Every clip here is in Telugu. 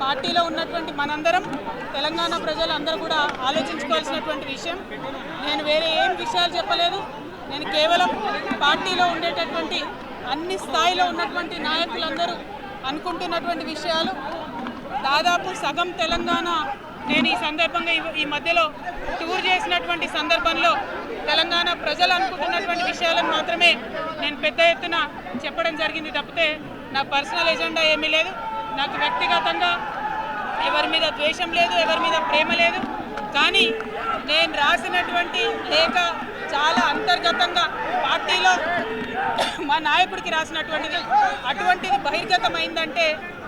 పార్టీలో ఉన్నటువంటి మనందరం తెలంగాణ ప్రజలందరూ కూడా ఆలోచించుకోవాల్సినటువంటి విషయం. నేను వేరే ఏం విషయాలు చెప్పలేదు. నేను కేవలం పార్టీలో ఉండేటటువంటి అన్ని స్థాయిలో ఉన్నటువంటి నాయకులందరూ అనుకుంటున్నటువంటి విషయాలు. దాదాపు సగం తెలంగాణ నేను ఈ సందర్భంగా ఈ- ఈ మధ్యలో టూర్ చేసినటువంటి సందర్భంలో తెలంగాణ ప్రజలు అనుకుంటున్నటువంటి విషయాలను మాత్రమే నేను పెద్ద ఎత్తున చెప్పడం జరిగింది తప్పితే నా పర్సనల్ ఎజెండా ఏమీ లేదు. నాకు వ్యక్తిగతంగా ఎవరి మీద ద్వేషం లేదు ఎవరి మీద ప్రేమ లేదు. కానీ నేను రాసినటువంటి లేఖ చాలా అంతర్గతంగా పార్టీలో మా నాయకుడికి రాసినటువంటిది. అటువంటిది బహిర్గతమైందంటే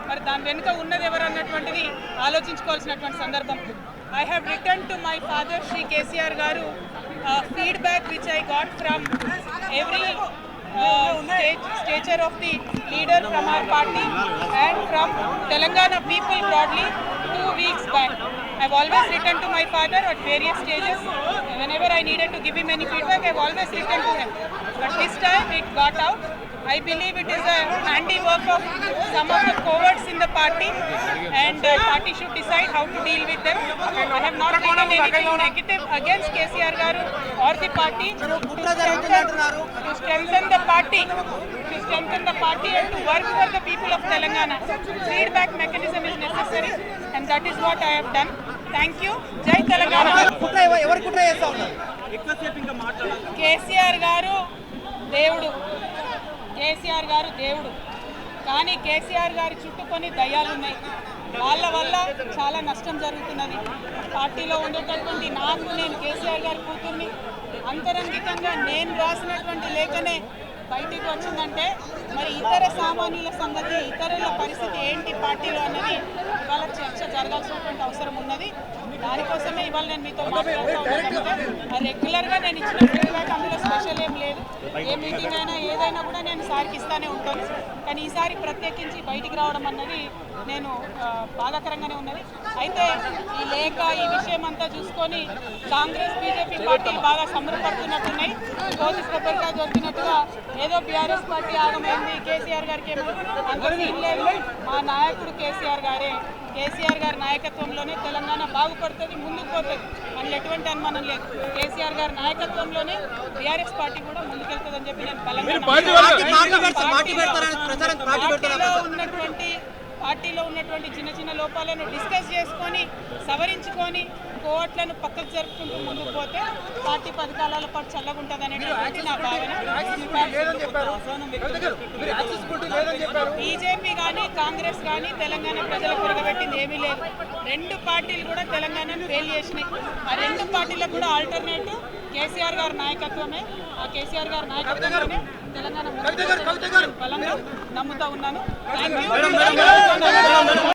మరి దాని వెనుక ఉన్నది ఎవరు అన్నటువంటిది ఆలోచించుకోవాల్సినటువంటి సందర్భం. I have return to my father Shri KCR garu feedback which I got from every Uh, stature of the leader from our party and from Telangana people broadly two weeks back. I've always written to my father at various stages. Whenever I needed to give him any feedback, I've always written to him. But this time it got out. I believe it is a handiwork some of the cowards in the party and the party should decide how to deal with them. I have not written anything negative against KCR Garu or the party to strengthen, to strengthen the party, to strengthen the party and to work for the people of Telangana. Feedback mechanism is necessary and that is what I have done. Thank you. Jai Telangana. KCR garu దేవుడు కేసీఆర్ గారు దేవుడు కానీ కేసీఆర్ గారి చుట్టుకొని దయ్యాలున్నాయి దయ్యాలు ఉన్నాయి. వాళ్ళ వల్ల చాలా నష్టం జరుగుతున్నది. పార్టీలో ఉండేటటువంటి నాకు నేను కేసీఆర్ గారి కూతుర్ని అంతరంగికంగా నేను రాసినటువంటి లేఖనే బయటికి వచ్చిందంటే మరి ఇతర సామాన్యుల సంగతి ఇతరుల పరిస్థితి ఏంటి పార్టీలో అన్నది ఇవాళ చర్చ జరగాల్సినటువంటి అవసరం ఉన్నది. దానికోసమే ఇవాళ నేను మీతో మాట్లాడుతూ రెగ్యులర్గా నేను ఇచ్చిన ఫీడ్బ్యాక్ అందులో స్పెషల్ ఏం లేదు. ఏ మీటింగ్ అయినా ఏదైనా కూడా నేను సార్కి ఇస్తానే ఉంటాను. కానీ ఈసారి ప్రత్యేకించి బయటికి రావడం అన్నది నేను బాధాకరంగానే ఉన్నది. అయితే ఈ లేఖ ఈ విషయం అంతా చూసుకొని కాంగ్రెస్ బీజేపీ పార్టీ బాగా సంబరపడుతున్నట్టున్నాయి కోతి కొబ్బరికాయ దొరికినట్టుగా ఏదో బీఆర్ఎస్ పార్టీ ఆగమైంది. కేసీఆర్ గారికి లేదు. మా నాయకుడు కేసీఆర్ గారే. కేసీఆర్ గారి నాయకత్వంలోనే తెలంగాణ బాగుపడుతుంది ముందుకు పోతుంది అందులో ఎటువంటి అనుమానం లేదు. కేసీఆర్ గారి నాయకత్వంలోనే బీఆర్ఎస్ పార్టీ కూడా ముందుకెళ్తుందని చెప్పి నేను బలంగా ఉన్నటువంటి పార్టీలో ఉన్నటువంటి చిన్న చిన్న లోపాలను డిస్కస్ చేసుకొని సవరించుకొని కోవట్లను పక్కకు జరుపుకుంటూ ముందుకు పోతే పార్టీ పది కాలాల పాటు చల్లగా ఉంటుంది అనేటువంటి నా భావన. బీజేపీ కానీ కాంగ్రెస్ కానీ తెలంగాణ ప్రజలకు కొరగబెట్టింది ఏమీ లేదు. రెండు పార్టీలు కూడా తెలంగాణను ఫెయిల్ చేసినాయి. ఆ రెండు పార్టీలకు కూడా ఆల్టర్నేటివ్ కేసీఆర్ గారి నాయకత్వమే. ఆ కేసీఆర్ గారి నాయకత్వమే తెలంగాణ బలంగా నమ్ముతా ఉన్నాను.